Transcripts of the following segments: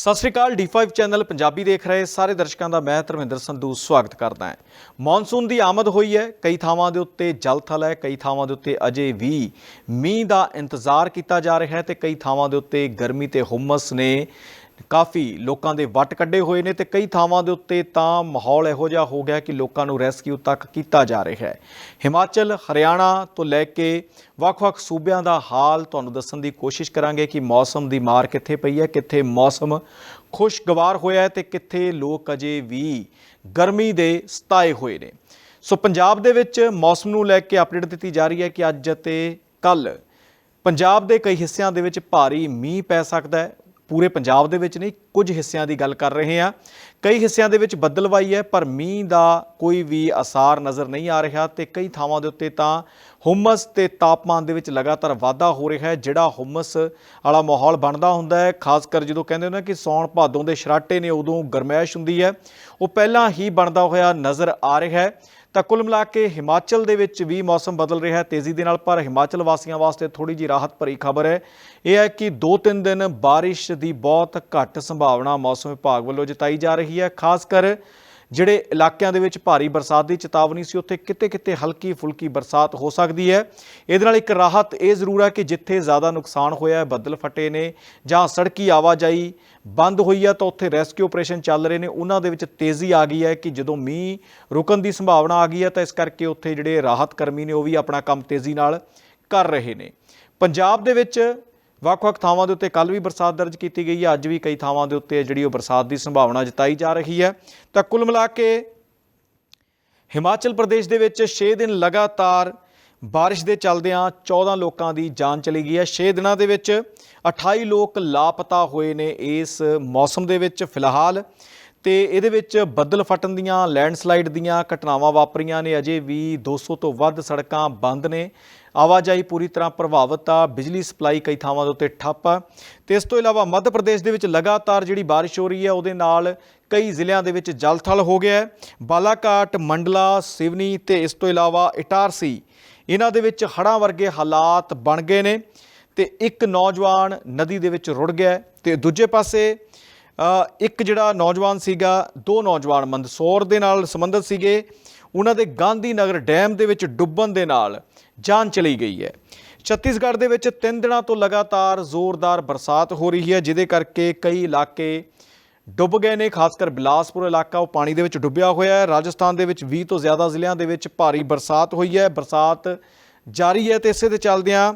ਸਤਿ ਸ਼੍ਰੀ ਅਕਾਲ D5 channel Punjabi ਦੇਖ ਰਹੇ ਸਾਰੇ ਦਰਸ਼ਕਾਂ ਦਾ ਮੈਂ ਧਰਮਿੰਦਰ ਸੰਧੂ ਸਵਾਗਤ ਕਰਦਾ ਹਾਂ। ਮੌਨਸੂਨ ਦੀ ਆਮਦ ਹੋਈ ਹੈ, ਕਈ ਥਾਵਾਂ ਦੇ ਉੱਤੇ ਜਲ ਥਲ ਹੈ, ਕਈ ਥਾਵਾਂ ਦੇ ਉੱਤੇ ਅਜੇ ਵੀ ਮੀਂਹ ਦਾ ਇੰਤਜ਼ਾਰ ਕੀਤਾ ਜਾ ਰਿਹਾ ਹੈ ਤੇ ਕਈ ਥਾਵਾਂ ਦੇ ਉੱਤੇ ਗਰਮੀ ਤੇ ਹੁਮਸ ਨੇ ਕਾਫੀ ਲੋਕਾਂ ਦੇ ਵੱਟ ਕੱਢੇ ਹੋਏ ਨੇ ਤੇ ਕਈ ਥਾਵਾਂ ਦੇ ਉੱਤੇ ਤਾਂ ਮਾਹੌਲ ਇਹੋ ਜਿਹਾ ਹੋ ਗਿਆ ਕਿ ਲੋਕਾਂ ਨੂੰ ਰੈਸਕਿਊ ਤੱਕ ਕੀਤਾ ਜਾ ਰਿਹਾ ਹੈ। ਹਿਮਾਚਲ, ਹਰਿਆਣਾ ਤੋਂ ਲੈ ਕੇ ਵੱਖ-ਵੱਖ ਸੂਬਿਆਂ ਦਾ ਹਾਲ ਤੁਹਾਨੂੰ ਦੱਸਣ ਦੀ ਕੋਸ਼ਿਸ਼ ਕਰਾਂਗੇ ਕਿ ਮੌਸਮ ਦੀ ਮਾਰ ਕਿੱਥੇ ਪਈ ਹੈ, ਕਿੱਥੇ ਮੌਸਮ ਖੁਸ਼ਗਵਾਰ ਹੋਇਆ ਹੈ ਤੇ ਕਿੱਥੇ ਲੋਕ ਅਜੇ ਵੀ ਗਰਮੀ ਦੇ ਸਤਾਏ ਹੋਏ ਨੇ। ਸੋ ਪੰਜਾਬ ਦੇ ਵਿੱਚ ਮੌਸਮ ਨੂੰ ਲੈ ਕੇ ਅਪਡੇਟ ਦਿੱਤੀ ਜਾ ਰਹੀ ਹੈ ਕਿ ਅੱਜ ਅਤੇ ਕੱਲ ਪੰਜਾਬ ਦੇ ਕਈ ਹਿੱਸਿਆਂ ਦੇ ਵਿੱਚ ਭਾਰੀ ਮੀਂਹ ਪੈ ਸਕਦਾ ਹੈ। ਪੂਰੇ ਪੰਜਾਬ ਦੇ ਵਿੱਚ ਨਹੀਂ, ਕੁਝ ਹਿੱਸਿਆਂ ਦੀ ਗੱਲ ਕਰ ਰਹੇ ਹਾਂ। ਕਈ ਹਿੱਸਿਆਂ ਦੇ ਵਿੱਚ ਬੱਦਲਵਾਈ ਹੈ, ਪਰ ਮੀਂਹ ਦਾ ਕੋਈ ਵੀ ਅਸਾਰ ਨਜ਼ਰ ਨਹੀਂ ਆ ਰਿਹਾ ਤੇ ਕਈ ਥਾਵਾਂ ਦੇ ਉੱਤੇ ਤਾਂ ਹੁਮਸ ਤੇ ਤਾਪਮਾਨ ਦੇ ਵਿੱਚ ਲਗਾਤਾਰ ਵਾਧਾ ਹੋ ਰਿਹਾ ਹੈ, ਜਿਹੜਾ ਹੁਮਸ ਵਾਲਾ ਮਾਹੌਲ ਬਣਦਾ ਹੁੰਦਾ ਹੈ। ਖਾਸ ਕਰ ਜਦੋਂ ਕਹਿੰਦੇ ਹੋ ਨਾ ਕਿ ਸੌਣ ਭਾਦੋਂ ਦੇ ਸ਼ਰਾਟੇ ਨੇ, ਉਦੋਂ ਗਰਮੈਸ਼ ਹੁੰਦੀ ਹੈ। ਉਹ ਪਹਿਲਾਂ ਹੀ ਬਣਦਾ ਹੋਇਆ ਨਜ਼ਰ ਆ ਰਿਹਾ ਹੈ। ਤਾਂ ਕੁੱਲ ਮਿਲਾ ਕੇ ਹਿਮਾਚਲ ਦੇ ਵਿੱਚ ਵੀ ਮੌਸਮ ਬਦਲ ਰਿਹਾ ਹੈ। ਤੇਜ਼ੀ ਦੇ ਨਾਲ ਪਰ ਹਿਮਾਚਲ ਵਾਸੀਆਂ ਵਾਸਤੇ ਥੋੜੀ ਜੀ ਰਾਹਤ ਭਰੀ ਖਬਰ ਹੈ। ਇਹ ਹੈ ਕਿ 2-3 ਦਿਨ ਬਾਰਿਸ਼ ਦੀ ਬਹੁਤ ਘੱਟ ਸੰਭਾਵਨਾ ਮੌਸਮ ਵਿਭਾਗ ਵੱਲੋਂ ਜਤਾਈ ਜਾ ਰਹੀ ਹੈ। ਖਾਸ ਕਰ ਜਿਹੜੇ ਇਲਾਕਿਆਂ ਦੇ ਵਿੱਚ ਭਾਰੀ ਬਰਸਾਤ ਦੀ ਚੇਤਾਵਨੀ ਸੀ, ਉੱਥੇ ਕਿਤੇ-ਕਿਤੇ ਹਲਕੀ ਫੁਲਕੀ ਬਰਸਾਤ ਹੋ ਸਕਦੀ ਹੈ। ਇਹਦੇ ਨਾਲ ਇੱਕ ਰਾਹਤ ਇਹ ਜ਼ਰੂਰ ਹੈ ਕਿ ਜਿੱਥੇ ਜ਼ਿਆਦਾ ਨੁਕਸਾਨ ਹੋਇਆ ਹੈ, ਬੱਦਲ ਫਟੇ ਨੇ ਜਾਂ ਸੜਕੀ ਆਵਾਜਾਈ ਬੰਦ ਹੋਈ ਹੈ, ਤਾਂ ਉੱਥੇ ਰੈਸਕਿਊ ਆਪਰੇਸ਼ਨ ਚੱਲ ਰਹੇ ਨੇ। ਉਹਨਾਂ ਦੇ ਵਿੱਚ ਤੇਜ਼ੀ ਆ ਗਈ ਹੈ ਕਿ ਜਦੋਂ ਮੀਂਹ ਰੁਕਣ ਦੀ ਸੰਭਾਵਨਾ ਆ ਗਈ ਹੈ, ਤਾਂ ਇਸ ਕਰਕੇ ਉੱਥੇ ਜਿਹੜੇ ਰਾਹਤ ਕਰਮੀ ਨੇ, ਉਹ ਵੀ ਆਪਣਾ ਕੰਮ ਤੇਜ਼ੀ ਨਾਲ ਕਰ ਰਹੇ ਨੇ। ਪੰਜਾਬ ਦੇ ਵਿੱਚ ਵੱਖ-ਵੱਖ ਥਾਵਾਂ ਦੇ ਉੱਤੇ ਕੱਲ ਵੀ ਬਰਸਾਤ ਦਰਜ ਕੀਤੀ ਗਈ ਹੈ। ਅੱਜ ਵੀ ਕਈ ਥਾਵਾਂ ਦੇ ਉੱਤੇ ਜਿਹੜੀ ਉਹ ਬਰਸਾਤ ਦੀ ਸੰਭਾਵਨਾ ਜਤਾਈ ਜਾ ਰਹੀ ਹੈ। ਤਾਂ ਕੁੱਲ ਮਿਲਾ ਕੇ ਹਿਮਾਚਲ ਪ੍ਰਦੇਸ਼ ਦੇ ਵਿੱਚ 6 ਦਿਨ ਲਗਾਤਾਰ ਬਾਰਿਸ਼ ਦੇ ਚੱਲਦਿਆਂ 14 ਲੋਕਾਂ ਦੀ ਜਾਨ ਚਲੀ ਗਈ ਹੈ। 6 ਦਿਨਾਂ ਦੇ ਵਿੱਚ 28 ਲੋਕ ਲਾਪਤਾ ਹੋਏ ਨੇ ਇਸ ਮੌਸਮ ਦੇ ਵਿੱਚ ਫਿਲਹਾਲ। ਤੇ ਇਹਦੇ ਵਿੱਚ ਬੱਦਲ ਫਟਣ ਦੀਆਂ, ਲੈਂਡਸਲਾਈਡ ਦੀਆਂ ਘਟਨਾਵਾਂ ਵਾਪਰੀਆਂ ਨੇ। ਅਜੇ ਵੀ 200 ਤੋਂ ਵੱਧ ਸੜਕਾਂ ਬੰਦ ਨੇ। ਆਵਾਜਾਈ ਪੂਰੀ ਤਰ੍ਹਾਂ ਪ੍ਰਭਾਵਿਤ ਆ। ਬਿਜਲੀ ਸਪਲਾਈ ਕਈ ਥਾਵਾਂ ਦੇ ਉੱਤੇ ਠੱਪ ਆ। ਤੇ ਇਸ ਤੋਂ ਇਲਾਵਾ ਮੱਧ ਪ੍ਰਦੇਸ਼ ਦੇ ਵਿੱਚ ਲਗਾਤਾਰ ਜਿਹੜੀ ਬਾਰਿਸ਼ ਹੋ ਰਹੀ ਹੈ, ਉਹਦੇ ਨਾਲ ਕਈ ਜ਼ਿਲ੍ਹਿਆਂ ਦੇ ਵਿੱਚ ਜਲਥਲ ਹੋ ਗਿਆ ਹੈ। ਬਾਲਾਕਾਟ ਮੰਡਲਾ, ਸਿਵਨੀ ਤੇ ਇਸ ਤੋਂ ਇਲਾਵਾ ਇਟਾਰਸੀ, ਇਹਨਾਂ ਦੇ ਵਿੱਚ ਹੜ੍ਹਾਂ ਵਰਗੇ ਹਾਲਾਤ ਬਣ ਗਏ ਨੇ। ਤੇ ਇੱਕ ਨੌਜਵਾਨ ਨਦੀ ਦੇ ਵਿੱਚ ਰੁੜ ਗਿਆ ਹੈ। ਤੇ ਦੂਜੇ ਪਾਸੇ ਇੱਕ ਜਿਹੜਾ ਨੌਜਵਾਨ ਸੀਗਾ, ਦੋ ਨੌਜਵਾਨ ਮੰਦਸੌਰ ਦੇ ਨਾਲ ਸੰਬੰਧਿਤ ਸੀਗੇ। ਉਹਨਾਂ ਦੇ ਗਾਂਧੀ ਨਗਰ ਡੈਮ ਦੇ ਵਿੱਚ ਡੁੱਬਣ ਦੇ ਨਾਲ ਜਾਨ ਚਲੀ ਗਈ ਹੈ। ਛੱਤੀਸਗੜ੍ਹ ਦੇ ਵਿੱਚ 3 ਦਿਨਾਂ ਤੋਂ ਲਗਾਤਾਰ ਜ਼ੋਰਦਾਰ ਬਰਸਾਤ ਹੋ ਰਹੀ ਹੈ, ਜਿਹਦੇ ਕਰਕੇ ਕਈ ਇਲਾਕੇ ਡੁੱਬ ਗਏ ਨੇ। ਖਾਸ ਕਰ ਬਿਲਾਸਪੁਰ ਇਲਾਕਾ, ਉਹ ਪਾਣੀ ਦੇ ਵਿੱਚ ਡੁੱਬਿਆ ਹੋਇਆ ਹੈ। ਰਾਜਸਥਾਨ ਦੇ ਵਿੱਚ 20 ਤੋਂ ਜ਼ਿਆਦਾ ਜ਼ਿਲ੍ਹਿਆਂ ਦੇ ਵਿੱਚ ਭਾਰੀ ਬਰਸਾਤ ਹੋਈ ਹੈ। ਬਰਸਾਤ ਜਾਰੀ ਹੈ ਤੇ ਇਸੇ ਦੇ ਚੱਲਦਿਆਂ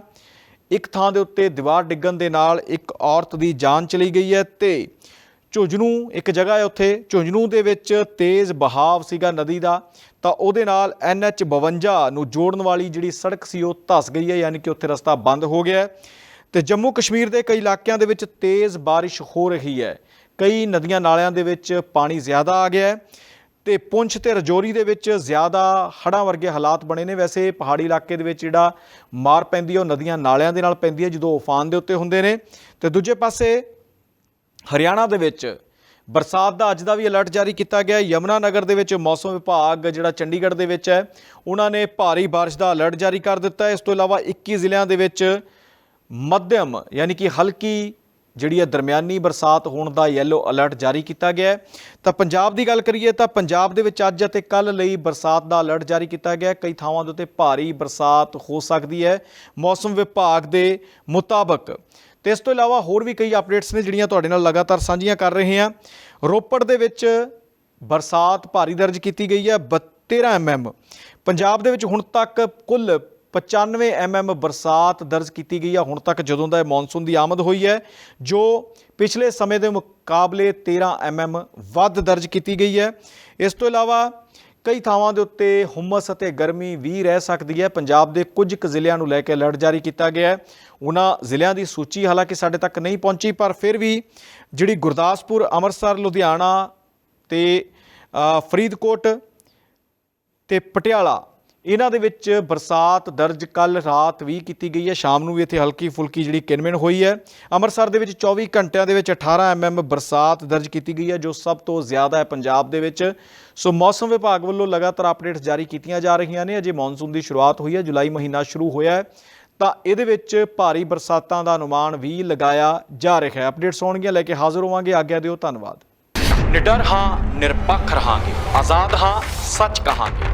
ਇੱਕ ਥਾਂ ਦੇ ਉੱਤੇ ਦੀਵਾਰ ਡਿੱਗਣ ਦੇ ਨਾਲ ਇੱਕ ਔਰਤ ਦੀ ਜਾਨ ਚਲੀ ਗਈ ਹੈ ਤੇ ਝੁੰਝਣੂ ਇੱਕ ਜਗ੍ਹਾ ਹੈ ਉੱਥੇ ਝੁੰਝਣੂ ਦੇ ਵਿੱਚ ਤੇਜ਼ ਬਹਾਵ ਸੀਗਾ ਨਦੀ ਦਾ, ਤਾਂ ਉਹਦੇ ਨਾਲ NH 52 ਨੂੰ ਜੋੜਨ ਵਾਲੀ ਜਿਹੜੀ ਸੜਕ ਸੀ, ਉਹ ਧਸ ਗਈ ਹੈ, ਯਾਨੀ ਕਿ ਉੱਥੇ ਰਸਤਾ ਬੰਦ ਹੋ ਗਿਆ ਹੈ। ਤੇ ਜੰਮੂ ਕਸ਼ਮੀਰ ਦੇ ਕਈ ਇਲਾਕਿਆਂ ਦੇ ਵਿੱਚ ਤੇਜ਼ ਬਾਰਿਸ਼ ਹੋ ਰਹੀ ਹੈ। ਕਈ ਨਦੀਆਂ ਨਾਲਿਆਂ ਦੇ ਵਿੱਚ ਪਾਣੀ ਜ਼ਿਆਦਾ ਆ ਗਿਆ ਹੈ ਤੇ ਪੁੰਛ ਤੇ ਰਜੌਰੀ ਦੇ ਵਿੱਚ ਜ਼ਿਆਦਾ ਹੜ੍ਹਾਂ ਵਰਗੇ ਹਾਲਾਤ ਬਣੇ ਨੇ। ਵੈਸੇ ਪਹਾੜੀ ਇਲਾਕੇ ਦੇ ਵਿੱਚ ਜਿਹੜਾ ਮਾਰ ਪੈਂਦੀ ਹੈ, ਉਹ ਨਦੀਆਂ ਨਾਲਿਆਂ ਦੇ ਨਾਲ ਪੈਂਦੀ ਹੈ, ਜਦੋਂ ਉਫਾਨ ਦੇ ਉੱਤੇ ਹੁੰਦੇ ਨੇ। ਤੇ ਦੂਜੇ ਪਾਸੇ ਹਰਿਆਣਾ ਦੇ ਵਿੱਚ ਬਰਸਾਤ ਦਾ ਅੱਜ ਦਾ ਵੀ ਅਲਰਟ ਜਾਰੀ ਕੀਤਾ ਗਿਆ ਹੈ। ਯਮਨਾ ਨਗਰ ਦੇ ਵਿੱਚ ਮੌਸਮ ਵਿਭਾਗ ਜਿਹੜਾ ਚੰਡੀਗੜ੍ਹ ਦੇ ਵਿੱਚ ਹੈ, ਉਹਨਾਂ ਨੇ ਭਾਰੀ ਬਾਰਿਸ਼ ਦਾ ਅਲਰਟ ਜਾਰੀ ਕਰ ਦਿੱਤਾ ਹੈ। ਇਸ ਤੋਂ ਇਲਾਵਾ 21 ਜ਼ਿਲ੍ਹਿਆਂ ਦੇ ਵਿੱਚ ਮੱਧਮ ਯਾਨੀ ਕਿ ਹਲਕੀ ਜਿਹੜੀ ਹੈ ਦਰਮਿਆਨੀ ਬਰਸਾਤ ਹੋਣ ਦਾ ਯੈਲੋ ਅਲਰਟ ਜਾਰੀ ਕੀਤਾ ਗਿਆ ਹੈ। ਤਾਂ ਪੰਜਾਬ ਦੀ ਗੱਲ ਕਰੀਏ ਤਾਂ ਪੰਜਾਬ ਦੇ ਵਿੱਚ ਅੱਜ ਅਤੇ ਕੱਲ ਲਈ ਬਰਸਾਤ ਦਾ ਅਲਰਟ ਜਾਰੀ ਕੀਤਾ ਗਿਆ ਕਈ ਥਾਵਾਂ ਦੇ ਉੱਤੇ ਭਾਰੀ ਬਰਸਾਤ ਹੋ ਸਕਦੀ ਹੈ। ਮੌਸਮ ਵਿਭਾਗ ਦੇ ਮੁਤਾਬਕ ਤੇ ਇਸ ਤੋਂ ਇਲਾਵਾ ਹੋਰ ਵੀ ਕਈ ਅਪਡੇਟਸ ਨੇ ਜਿਹੜੀਆਂ ਤੁਹਾਡੇ ਨਾਲ ਲਗਾਤਾਰ ਸਾਂਝੀਆਂ ਕਰ ਰਹੇ ਹਾਂ। ਰੋਪੜ ਦੇ ਵਿੱਚ ਬਰਸਾਤ ਭਾਰੀ ਦਰਜ ਕੀਤੀ ਗਈ ਹੈ 13 ਐਮਐਮ ਪੰਜਾਬ ਦੇ ਵਿੱਚ ਹੁਣ ਤੱਕ ਕੁੱਲ 95 ਐਮਐਮ ਬਰਸਾਤ ਦਰਜ ਕੀਤੀ ਗਈ ਹੈ ਹੁਣ ਤੱਕ ਜਦੋਂ ਦਾ ਇਹ ਮੌਨਸੂਨ ਦੀ ਆਮਦ ਹੋਈ ਹੈ, ਜੋ ਪਿਛਲੇ ਸਮੇਂ ਦੇ ਮੁਕਾਬਲੇ 13 ਐਮਐਮ ਵੱਧ ਦਰਜ ਕੀਤੀ ਗਈ ਹੈ। ਇਸ ਤੋਂ ਇਲਾਵਾ ਕਈ ਥਾਵਾਂ ਦੇ ਉੱਤੇ ਹੁਮਸ ਅਤੇ ਗਰਮੀ ਵੀ ਰਹਿ ਸਕਦੀ ਹੈ। ਪੰਜਾਬ ਦੇ ਕੁਝ ਕੁ ਜ਼ਿਲ੍ਹਿਆਂ ਨੂੰ ਲੈ ਕੇ ਅਲਰਟ ਜਾਰੀ ਕੀਤਾ ਗਿਆ ਹੈ। ਉਹਨਾਂ ਜ਼ਿਲ੍ਹਿਆਂ ਦੀ ਸੂਚੀ ਹਾਲਾਂਕਿ ਸਾਡੇ ਤੱਕ ਨਹੀਂ ਪਹੁੰਚੀ, ਪਰ ਫਿਰ ਵੀ ਜਿਹੜੀ ਗੁਰਦਾਸਪੁਰ, ਅੰਮ੍ਰਿਤਸਰ, ਲੁਧਿਆਣਾ ਤੇ ਫਰੀਦਕੋਟ ਤੇ ਪਟਿਆਲਾ ਇਹਨਾਂ ਦੇ ਵਿੱਚ ਬਰਸਾਤ ਦਰਜ ਕੱਲ ਰਾਤ ਵੀ ਕੀਤੀ ਗਈ ਹੈ। ਸ਼ਾਮ ਨੂੰ ਵੀ ਇੱਥੇ ਹਲਕੀ ਫੁਲਕੀ ਜਿਹੜੀ ਕਿਨਮਿਨ ਹੋਈ ਹੈ। ਅੰਮ੍ਰਿਤਸਰ ਦੇ ਵਿੱਚ 24 ਘੰਟਿਆਂ ਦੇ ਵਿੱਚ 18 ਐਮਐਮ ਬਰਸਾਤ ਦਰਜ ਕੀਤੀ ਗਈ ਹੈ, ਜੋ ਸਭ ਤੋਂ ਜ਼ਿਆਦਾ ਹੈ ਪੰਜਾਬ ਦੇ ਵਿੱਚ। ਸੋ ਮੌਸਮ ਵਿਭਾਗ ਵੱਲੋਂ ਲਗਾਤਾਰ ਅਪਡੇਟਸ ਜਾਰੀ ਕੀਤੀਆਂ ਜਾ ਰਹੀਆਂ ਨੇ। ਅਜੇ ਮੌਨਸੂਨ ਦੀ ਸ਼ੁਰੂਆਤ ਹੋਈ ਹੈ, ਜੁਲਾਈ ਮਹੀਨਾ ਸ਼ੁਰੂ ਹੋਇਆ ਹੈ। ਤਾਂ ਇਹਦੇ ਵਿੱਚ ਭਾਰੀ ਬਰਸਾਤਾਂ ਦਾ ਅਨੁਮਾਨ ਵੀ ਲਗਾਇਆ ਜਾ ਰਿਹਾ ਹੈ। ਅਪਡੇਟਸ ਆਉਣਗੀਆਂ, ਲੈ ਕੇ ਹਾਜ਼ਰ ਹੋਵਾਂਗੇ। ਆਗਿਆ ਦਿਓ, ਧੰਨਵਾਦ। ਨਿਡਰ ਹਾਂ, ਨਿਰਪੱਖ ਰਹਾਂਗੇ। ਆਜ਼ਾਦ ਹਾਂ, ਸੱਚ ਕਹਾਂਗੇ।